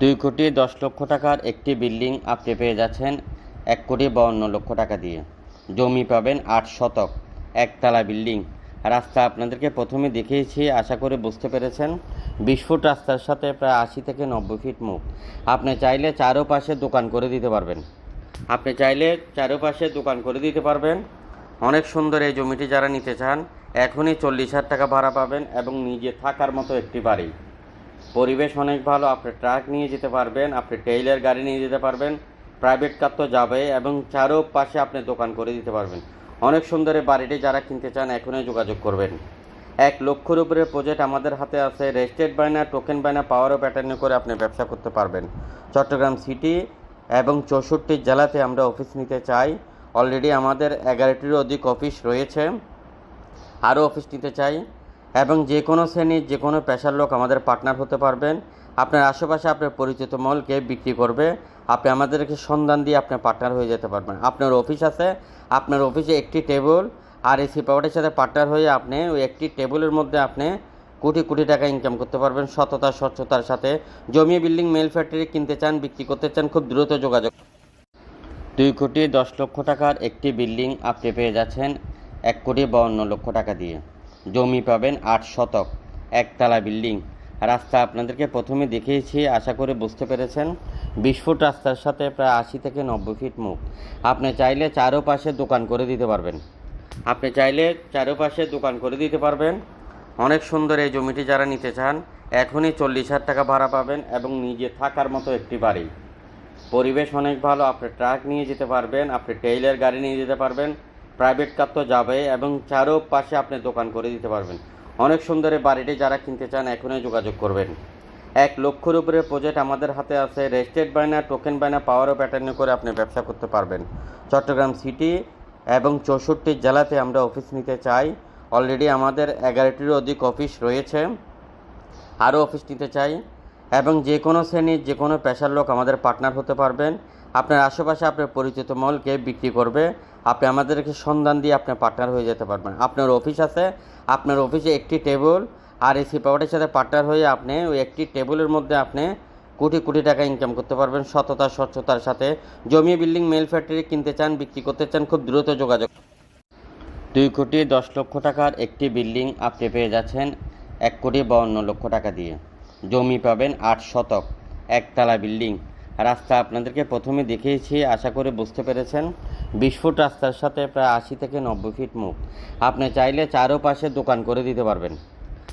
দুই কোটি দশ লক্ষ টাকার একটি বিল্ডিং আপনি পেয়ে যাচ্ছেন এক কোটি বাউন্ন লক্ষ টাকা দিয়ে। জমি পাবেন আট শতক, একতলা বিল্ডিং। রাস্তা আপনাদেরকে প্রথমে দেখিয়েছি, আশা করে বুঝতে পেরেছেন। বিশ ফুট রাস্তার সাথে প্রায় আশি থেকে নব্বই ফিট মুখ। আপনি চাইলে চারোপাশে দোকান করে দিতে পারবেন। আপনি চাইলে চারোপাশে দোকান করে দিতে পারবেন। অনেক সুন্দর এই জমিটি যারা নিতে চান, এখনই চল্লিশ হাজার টাকা ভাড়া পাবেন এবং নিজে থাকার মতো একটি বাড়ি। পরিবেশ অনেক ভালো, আপনি ট্রাক নিয়ে যেতে পারবেন, আপনি টেইলার গাড়ি নিয়ে যেতে পারবেন প্রাইভেট কার তো যাবে এবং চারো পাশে আপনি দোকান করে দিতে পারবেন। অনেক সুন্দর বাড়িটি যারা কিনতে চান এখনই যোগাযোগ করবেন। এক লক্ষর উপরে প্রজেক্ট আমাদের হাতে আছে রেজিস্ট্রেড বায়না টোকেন বায়না পাওয়ার ও প্যাটার্নে করে আপনি ব্যবসা করতে পারবেন। চট্টগ্রাম সিটি এবং চৌষট্টি জেলাতে আমরা অফিস নিতে চাই। অলরেডি আমাদের এগারোটিরও অধিক অফিস রয়েছে। আরও অফিস নিতে চাই। এবং যে কোনো শ্রেণির যে কোনো পেশার লোক আমাদের পার্টনার হতে পারবেন। আপনার আশেপাশে আপনার পরিচিত মলকে বিক্রি করবে। আপনি আমাদেরকে সন্ধান দিয়ে আপনার পার্টনার হয়ে যেতে পারবেন। আপনার অফিস আছে, আপনার অফিসে একটি টেবিল আর এসি পাওয়ারের সাথে পার্টনার হয়ে আপনি ওই একটি টেবিলের মধ্যে আপনি কোটি কোটি টাকা ইনকাম করতে পারবেন সততা, স্বচ্ছতার সাথে। জমি বিল্ডিং মেল ফ্যাক্টরি কিনতে চান, বিক্রি করতে চান, খুব দ্রুত যোগাযোগ দুই কোটি দশ লক্ষ টাকার একটি বিল্ডিং আপনি পেয়ে যাচ্ছেন এক কোটি বাউন্ন লক্ষ টাকা দিয়ে। জমি পাবেন আট শতক, একতলা বিল্ডিং। রাস্তা আপনাদেরকে প্রথমে দেখিয়েছি, আশা করে বুঝতে পেরেছেন। বিশ ফুট রাস্তার সাথে প্রায় আশি থেকে নব্বই ফিট মুখ। আপনি চাইলে চারোপাশে দোকান করে দিতে পারবেন। আপনি চাইলে চারোপাশে দোকান করে দিতে পারবেন। অনেক সুন্দর এই জমিটি যারা নিতে চান, এখনই চল্লিশ হাজার টাকা ভাড়া পাবেন এবং নিজে থাকার মতো একটি বাড়ি। পরিবেশ অনেক ভালো, আপনি ট্রাক নিয়ে যেতে পারবেন, আপনি টেইলার গাড়ি নিয়ে যেতে পারবেন। প্রাইভেট কার তো যাবে এবং চারো পাশে আপনি দোকান করে দিতে পারবেন। অনেক সুন্দর বাড়িটি যারা কিনতে চান, এখনই যোগাযোগ করবেন। এক লক্ষর উপরে প্রজেক্ট আমাদের হাতে আছে। রেজিস্ট্রেড বায়না টোকেন বায়না পাওয়ার ও করে আপনি ব্যবসা করতে পারবেন। চট্টগ্রাম সিটি এবং চৌষট্টি জেলাতে আমরা অফিস নিতে চাই। অলরেডি আমাদের এগারোটিরও অধিক অফিস রয়েছে। আরও অফিস নিতে চাই এবং যে কোনো শ্রেণির যে কোনো পেশার লোক আমাদের পার্টনার হতে পারবেন। আপনার আশেপাশে আপনার পরিচিত মলকে বিক্রি করবে। আপনি আমাদেরকে সন্ধান দিয়ে আপনার পার্টনার হয়ে যেতে পারবেন। আপনার অফিস আছে, আপনার অফিসে একটি টেবিল আর এসি পাওয়ারের সাথে পার্টনার হয়ে আপনি ওই একটি টেবিলের মধ্যে আপনি কোটি কোটি টাকা ইনকাম করতে পারবেন সততা, স্বচ্ছতার সাথে। জমি বিল্ডিং মেল ফ্যাক্টরি কিনতে চান, বিক্রি করতে চান, খুব দ্রুত যোগাযোগ। দুই কোটি দশ লক্ষ টাকার একটি বিল্ডিং আপনি পেয়ে যাচ্ছেন এক কোটি বাউন্ন লক্ষ টাকা দিয়ে। জমি পাবেন আট শতক, একতলা বিল্ডিং রাস্তা আপনাদেরকে প্রথমে দেখিয়েছি, আশা করে বুঝতে পেরেছেন। বিশ ফুট রাস্তার সাথে প্রায় আশি থেকে নব্বই ফিট মুখ। আপনি চাইলে চারোপাশে দোকান করে দিতে পারবেন।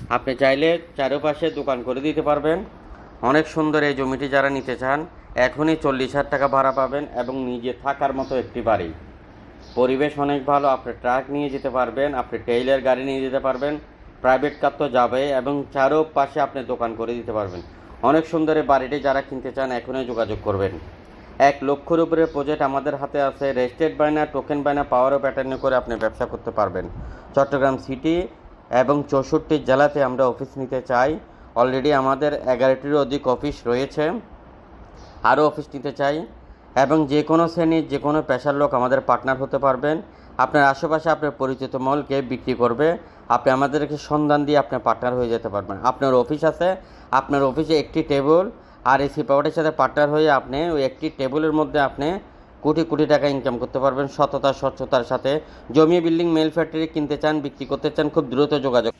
আপনি চাইলে চারোপাশে দোকান করে দিতে পারবেন। অনেক সুন্দর এই জমিটি যারা নিতে চান, এখনই চল্লিশ হাজার টাকা ভাড়া পাবেন এবং নিজে থাকার মতো একটি বাড়ি। পরিবেশ অনেক ভালো, আপনি ট্রাক নিয়ে যেতে পারবেন, আপনি টেইলার গাড়ি নিয়ে যেতে পারবেন, প্রাইভেট কার তো যাবে এবং চারো পাশে আপনি দোকান করে দিতে পারবেন। অনেক সুন্দর বাড়িটি যারা কিনতে চান, এখনই যোগাযোগ করবেন। এক লক্ষর উপরে প্রজেক্ট আমাদের হাতে আছে রেজিস্ট্রেড বায়না টোকেন বায়না পাওয়ারও প্যাটার্নে করে আপনি ব্যবসা করতে পারবেন। চট্টগ্রাম সিটি এবং চৌষট্টি জেলাতে আমরা অফিস নিতে চাই। অলরেডি আমাদের এগারোটিরও অধিক অফিস রয়েছে। আরও অফিস নিতে চাই এবং যে কোনো শ্রেণির যে কোনো পেশার লোক আমাদের পার্টনার হতে পারবেন। আপনার আশেপাশে আপনার পরিচিত মলকে বিক্রি করবে, আপনি আমাদেরকে সন্ধান দিয়ে আপনার পার্টনার হয়ে যেতে পারবেন। আপনার অফিস আছে, আপনার অফিসে একটি টেবিল আর এসি সিপাওয়ারের সাথে পার্টনার হয়ে আপনি ওই একটি টেবিলের মধ্যে আপনি কোটি কোটি টাকা ইনকাম করতে পারবেন সততা, স্বচ্ছতার সাথে। জমি বিল্ডিং মেল ফ্যাক্টরি কিনতে চান, বিক্রি করতে চান, খুব দ্রুত যোগাযোগ